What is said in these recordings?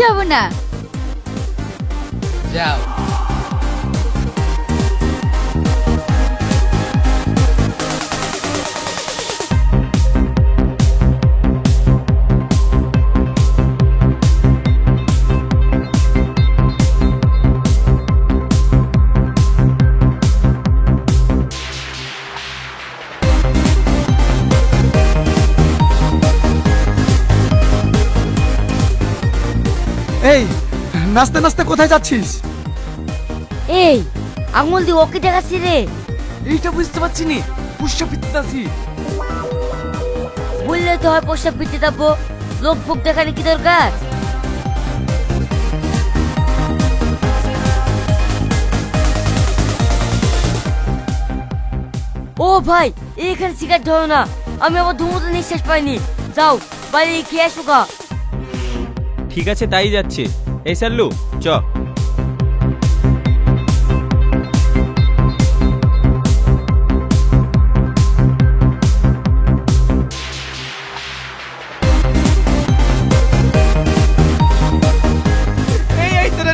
যাব না। যাও। এই নাচতে নাচতে কোথায় যাচ্ছিস? এই আঙুল দিয়ে ওকে দেখাচ্ছি রে। এইটা বুঝতে পারছি নি পুষ্য পিত্তাছি বললে তো হয় পোশাক পিতে যাব লোক ফুক দেখানি কি দরকার? ও ভাই এখানে সিগারেট ধরো না আমি আবার ধুমোতে নিঃশ্বাস পাইনি। যাও বাইরে খেয়ে আসো গা। ঠিক আছে তাই যাচ্ছে। এই সাল্লু চ।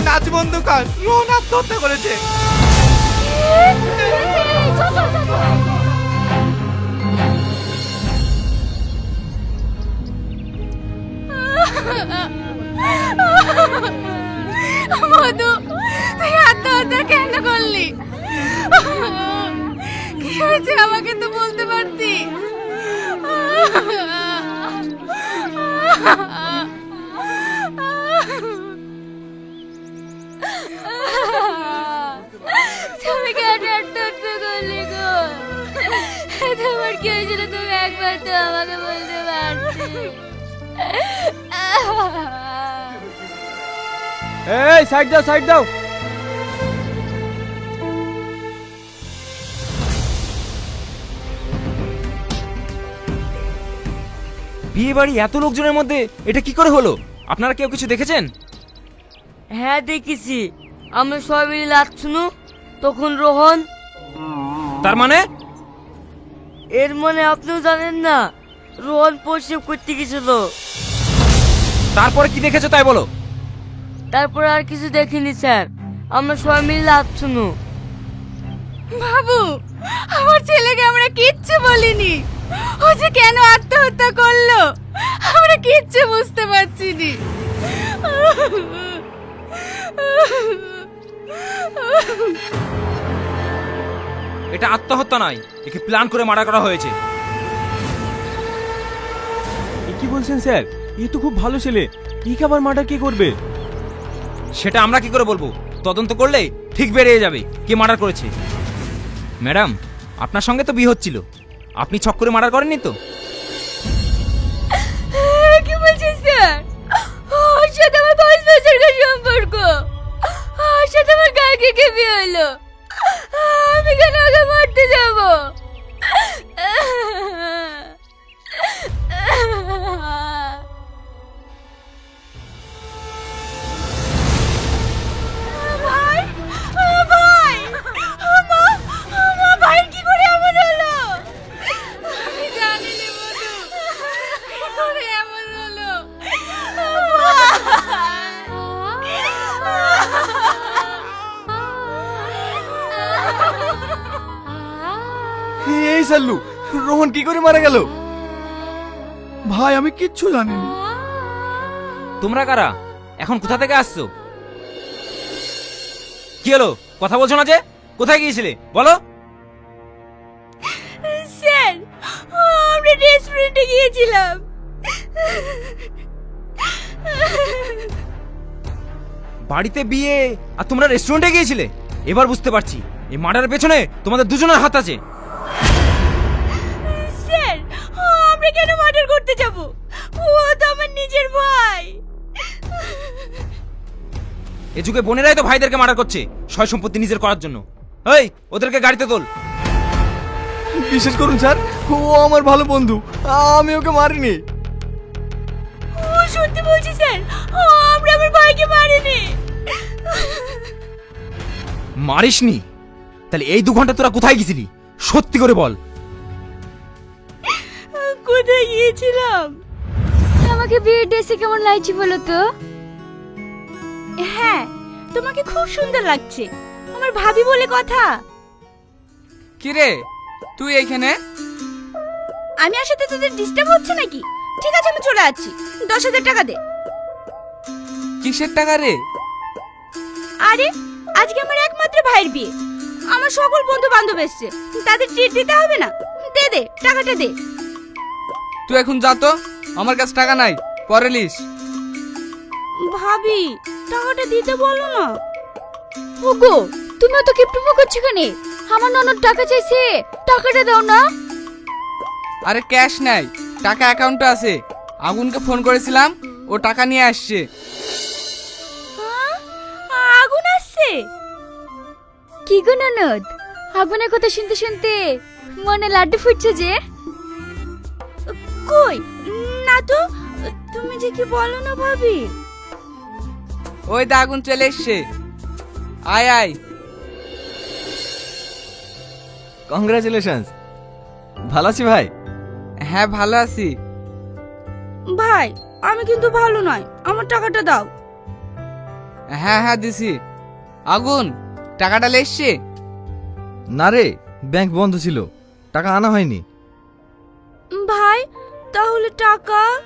নাচ বন্ধ কাজ রোনাথ আত্মহত্যা করেছে। এই সাইড দাও সাইড দাও। বিয়ে বাড়ি এত লোকজনের মধ্যে এটা কি করে হলো? আপনারা কেউ কিছু দেখেছেন? হ্যাঁ দেখেছি। আমরা সবাই মিলে লাচ্ছুনু তখন রোহন। তার মানে? এর মানে আপনিও জানেন না রোহন প্রসব করতে গেছিল। তারপরে কি দেখেছ তাই বলো। তারপর আর কিছু দেখিনি স্যার। আমরা সবাই মিলে লাচ্ছুনু বাবু আমার ছেলেকে আমরা কিচ্ছু বলিনি। ও যে কেন আত্মহত্যা করল আমরা কিচ্ছু বুঝতে পারছি নি এটা আত্মহত্যা নয় একে প্ল্যান করে মারা করা হয়েছে। কি বলছেন স্যার? এ তো খুব ভালো ছেলে। একে আবার মার্ডার কে করবে? সেটা আমরা কি করে বলব? তদন্ত করলে ঠিক বেরিয়ে যাবে কে মার্ডার করেছে। ম্যাডাম আপনার সঙ্গে তো বিয়ে হচ্ছিল। আপনি ছক করে মার্ডার করেননি তো? কি বলছেন স্যার? ওর সাথে আমার পাঁচ বছরকার সম্পর্ক। ওর সাথে আমার কালকে কে বিয়ে হলো? আমি কেন ওকে মারতে যাব? এই সাল্লু রোহন কি করে মারা গেল? ভাই আমি কিচ্ছু জানিনি। তোমরা কারা? এখন কোথা থেকে আসছো? কি হলো? কথা বলছো না যে? কোথায় গিয়েছিলে? বলো। স্যার আমরা রেস্টুরেন্টে গিয়েছিলাম। বাড়িতে বিয়ে আর তোমরা রেস্টুরেন্টে গিয়েছিলে? এবার বুঝতে পারছি। এই মার্ডারের পেছনে তোমাদের দুজনের হাত আছে। স্যার আমরা কেন মার্ডার করতে যাব? ও তো আমার নিজের ভাই। এ যুগে বোনেরাই তো ভাইদেরকে মার্ডার করছে সয় সম্পত্তি নিজের করার জন্য। এই ওদেরকে গাড়িতে তোল। বিশ্বাস করুন স্যার ও আমার ভালো বন্ধু আমি ওকে মারিনি। ও সত্যি বলছি স্যার আমরা আমার ভাইকে মারিনি। মারিসনি? তাহলে এই দু ঘণ্টা তোরা কোথায় গেছিলি? সত্যি করে বল। কোথায় গিয়েছিলাম? আমাকে বিয়ের ড্রেসে কেমন লাগছে বলো তো? হ্যাঁ তোমাকে খুব সুন্দর লাগছে। আমার ভাবি বলে কথা। কিরে তুই এইখানে? আমি আসাতে তোদের ডিস্টার্ব হচ্ছে নাকি? ঠিক আছে আমি চলে যাচ্ছি দশ হাজার টাকা দে। কিসের টাকা রে? আরে আজকে আমার একমাত্র ভাইয়ের বিয়ে। আমার সকল বন্ধু বান্ধব এসছে। তাদের ট্রিট দিতে হবে না? দে দে টাকাটা দে। তুই এখন যা তো আমার কাছে টাকা নাই পরে লিস। ভাবি টাকাটা দিতে বলো না। ওগো তুমি তো কিপটুপো করছ কেন? আমার ননদ টাকা চাইছে টাকাটা দাও না। আরে ক্যাশ নাই টাকা অ্যাকাউন্টে আছে। আগুনকে ফোন করেছিলাম ও টাকা নিয়ে আসছে। হ্যাঁ? আগুন আসছে? কি গো ননদ? আগুনের কথা শুনতে শুনতে মনে লাড্ডু ফুটছে যে। কই? না তো তুমি যে কি বলো না ভাবি? ওই দা আগুন চলে এসছে। আয় আয়। কংগ্রাচুলেশনস ভালো আছি ভাই? হ্যাঁ ভালো আছি। ভাই আমি কিন্তু ভালো নয় আমার টাকাটা দাও। হ্যাঁ হ্যাঁ দিছি। আগুন। টাকাটা লেসছে না রে ব্যাংক বন্ধ ছিল। টাকা আনা হয়নি। ভাই তাহলে টাকা?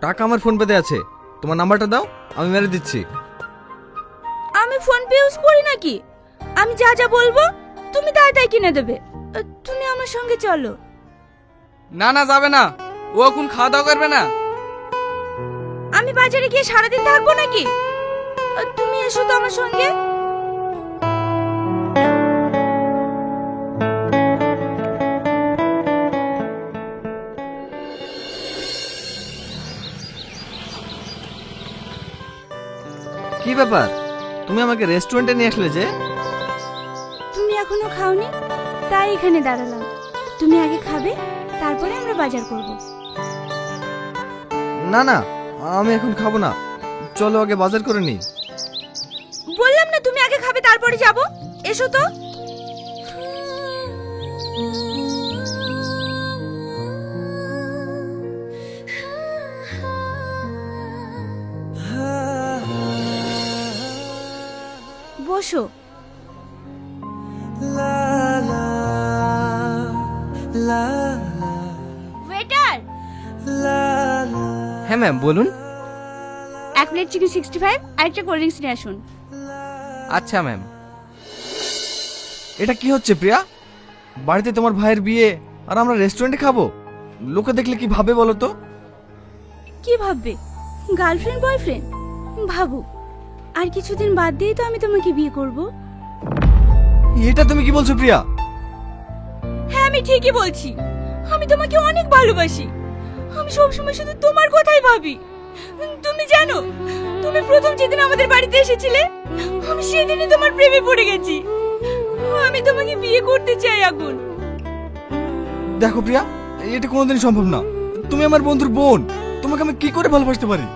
টাকা আমার ফোন পেতে আছে। তোমার নাম্বারটা দাও আমি মেরে দিচ্ছি। আমি ফোন পে ইউজ করি নাকি? আমি যা যা বলব তুমি তাই তাই কিনে দেবে। আহ, তুমি আমার সঙ্গে চলো। না না যাবে না। ও এখন খাওয়া দাওয়া করবে না। আমি বাজারে গিয়ে সারাদিন থাকব নাকি? আহ, তুমি এসো তো আমার সঙ্গে। ব্যাপার? তুমি আমাকে রেস্টুরেন্টে নিয়ে আসলে যে। তুমি এখনও খাওনি? তাই এখানে দাঁড়ালাম। তুমি আগে খাবে তারপরে আমরা বাজার করব। না না আমি এখন খাব না। চলো আগে বাজার করে নি বললাম না তুমি আগে খাবে তারপরে যাব। এসো তো। বসো। ওয়েটার হ্যাঁ ম্যাম বলুন। এক প্লেট চিকেন সিক্সটি ফাইভ আর একটা কোল্ড ড্রিঙ্কস নিয়ে আসুন। আচ্ছা ম্যাম এটা কি হচ্ছে প্রিয়া? বাড়িতে তোমার ভাইয়ের বিয়ে আর আমরা রেস্টুরেন্টে খাব? লোকে দেখলে কি ভাবে বলো তো? কি ভাববে? গার্লফ্রেন্ড বয়ফ্রেন্ড ভাবো আর কিছুদিন বাদ দিয়েই তো আমি তোমাকে বিয়ে করব। এটা তুমি কি বলছো প্রিয়া? হ্যাঁ আমি ঠিকই বলছি। আমি তোমাকে অনেক ভালোবাসি। আমি সবসময় শুধু তোমার কথাই ভাবি। তুমি জানো তুমি প্রথম যেদিন আমাদের বাড়িতে এসেছিলে আমি সেদিনই তোমার প্রেমে পড়ে গেছি। আমি তোমাকে বিয়ে করতে চাই আগুন। দেখো প্রিয়া এটা কোনোদিন সম্ভব না। তুমি আমার বন্ধুর বোন। তোমাকে আমি কি করে ভালোবাসতে পারি?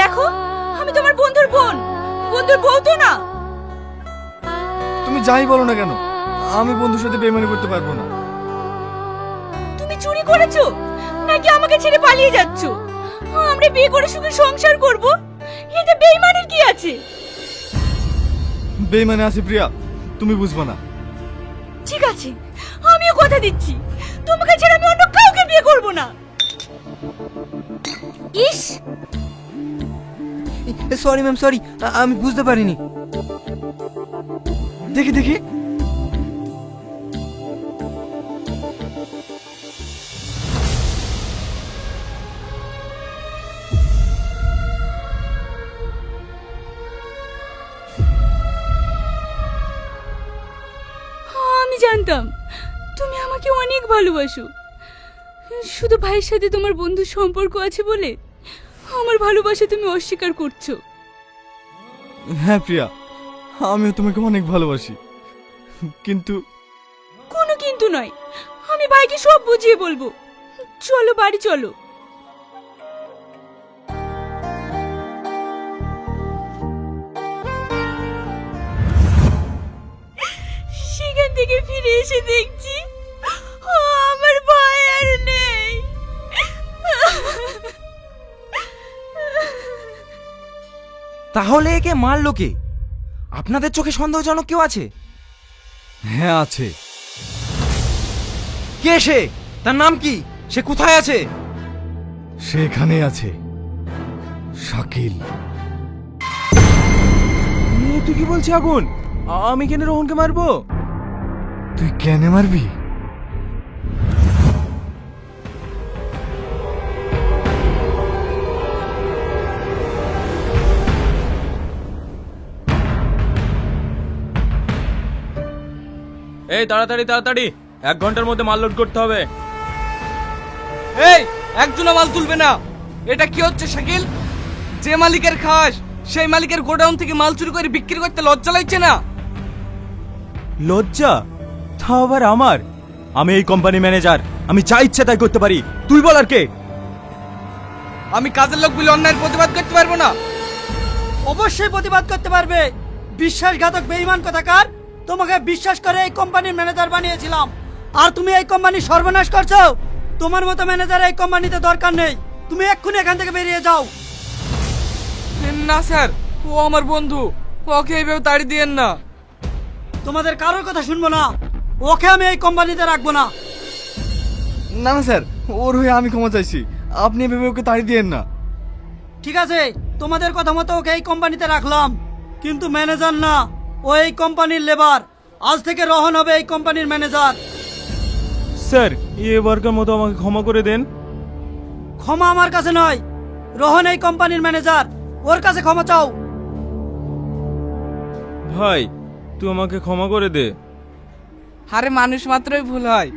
দেখো বন্ধুর বোন। বন্ধুর বউ তো না। তুমি যাই বলো না কেন আমি বন্ধুর সাথে বেমানি করতে পারব না। তুমি চুরি করেছ নাকি আমাকে ছেড়ে পালিয়ে যাচ্ছো? আমরা বিয়ে করে সুখে সংসার করব এতে বেইমানের কি আছে? বেমানে আছে প্রিয়া তুমি বুঝবা না। ঠিক আছে আমিও কথা দিচ্ছি। তোমাকে ছেড়ে আমি অন্য কাউকে বিয়ে করব না। ইস! সরি ম্যাম সরি আমি বুঝতে পারিনি। দেখি দেখি। আমি জানতাম। তুমি আমাকে অনেক ভালোবাসো। শুধু ভাইয়ের সাথে তোমার বন্ধুর সম্পর্ক আছে বলে? আমার ভালোবাসা তুমি অস্বীকার করছ। হ্যাঁ প্রিয়া আমিও তোমাকে অনেক ভালোবাসি। কিন্তু কোনো কিন্তু নয় আমি ভাইকে সব বুঝিয়ে বলব। চলো বাড়ি চলো। সেখান থেকে ফিরে এসে দেখছি আমার ভাই আর নেই। তাহলে একে মারলো কে? আপনাদের চোখে সন্দেহজনক কেউ আছে? হ্যাঁ আছে। কে সে? তার নাম কি? সে কোথায় আছে? সে এখানে আছে। শাকিল। তুই কি বলছিস আগুন? আমি কেন রোহনকে মারবো? তুই কেন মারবি? এই তাড়াতাড়ি তাড়াতাড়ি। এক ঘণ্টার মধ্যে মাল লোড করতে হবে। এই একজনও মাল তুলবে না। এটা কি হচ্ছে শাকিল? যে মালিকের খাস সেই মালিকের গোডাউন থেকে মাল চুরি করে বিক্রি করতে লজ্জা লাগছে না? লজ্জা? তা আবার আমার? আমি এই কোম্পানি ম্যানেজার। আমি যা ইচ্ছে তাই করতে পারি। তুই বল আর কে? আমি কাজের লোক বলে অন্যায়ের প্রতিবাদ করতে পারব না। অবশ্যই প্রতিবাদ করতে পারবে। বিশ্বাসঘাতক বেঈমান কথাকার তোমাকে বিশ্বাস করে এই কোম্পানির ম্যানেজার বানিয়েছিলাম। আর তুমি এই কোম্পানির সর্বনাশ করছ? তোমার মতো ম্যানেজার এই কোম্পানিতে দরকার নেই। তুমি এক্ষুনি এখান থেকে বেরিয়ে যাও। না স্যার। ও আমার বন্ধু। ওকে এইভাবে তাড়ি দিয়েন না। তোমাদের কারোর কথা শুনব না। ওকে আমি এই কোম্পানিতে রাখব না। না না স্যার। ওর হয়ে আমি ক্ষমা চাইছি। আপনি এভাবে ওকে তাড়ি দিয়েন না। ঠিক আছে তোমাদের কথা মতো ওকে এই কোম্পানিতে রাখলাম। কিন্তু ম্যানেজার না। ও এই কোম্পানির লেবার। আজ থেকে রহন হবে এই কোম্পানির ম্যানেজার। স্যার এবারকার মতো আমাকে ক্ষমা করে দেন। ক্ষমা আমার কাছে নয় রোহন এই কোম্পানির ম্যানেজার। ওর কাছে ক্ষমা চাও। ভাই তুই আমাকে ক্ষমা করে দে। আরে মানুষ মাত্রই ভুল হয়।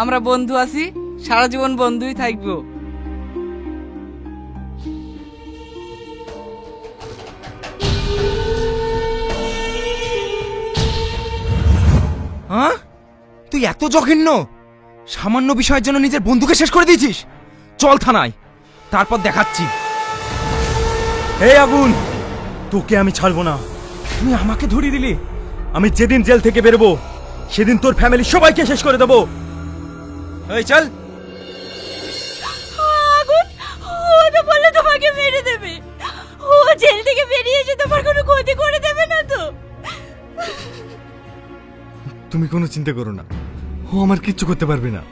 আমরা বন্ধু আছি সারা জীবন বন্ধুই থাকব। হ্যাঁ? তুই এত জঘন্য! সামান্য বিষয়ের জন্য নিজের বন্ধুকে শেষ করে দিয়েছিস! চল থানায়! তারপর দেখাচ্ছি। এই আগুন তোকে আমি ছাড়বো না। তুই আমাকে ধরিয়ে দিলি। আমি যেদিন জেল থেকে বেরোবো, সেদিন তোর ফ্যামিলি সবাইকে শেষ করে দেবো। এই, চল! আগুন! ও তো বললে তোমাকে মেরে দেবে। ও জেল থেকে বেরিয়ে তুমি কোনো চিন্তা করো না। ও আমার কিচ্ছু করতে পারবে না।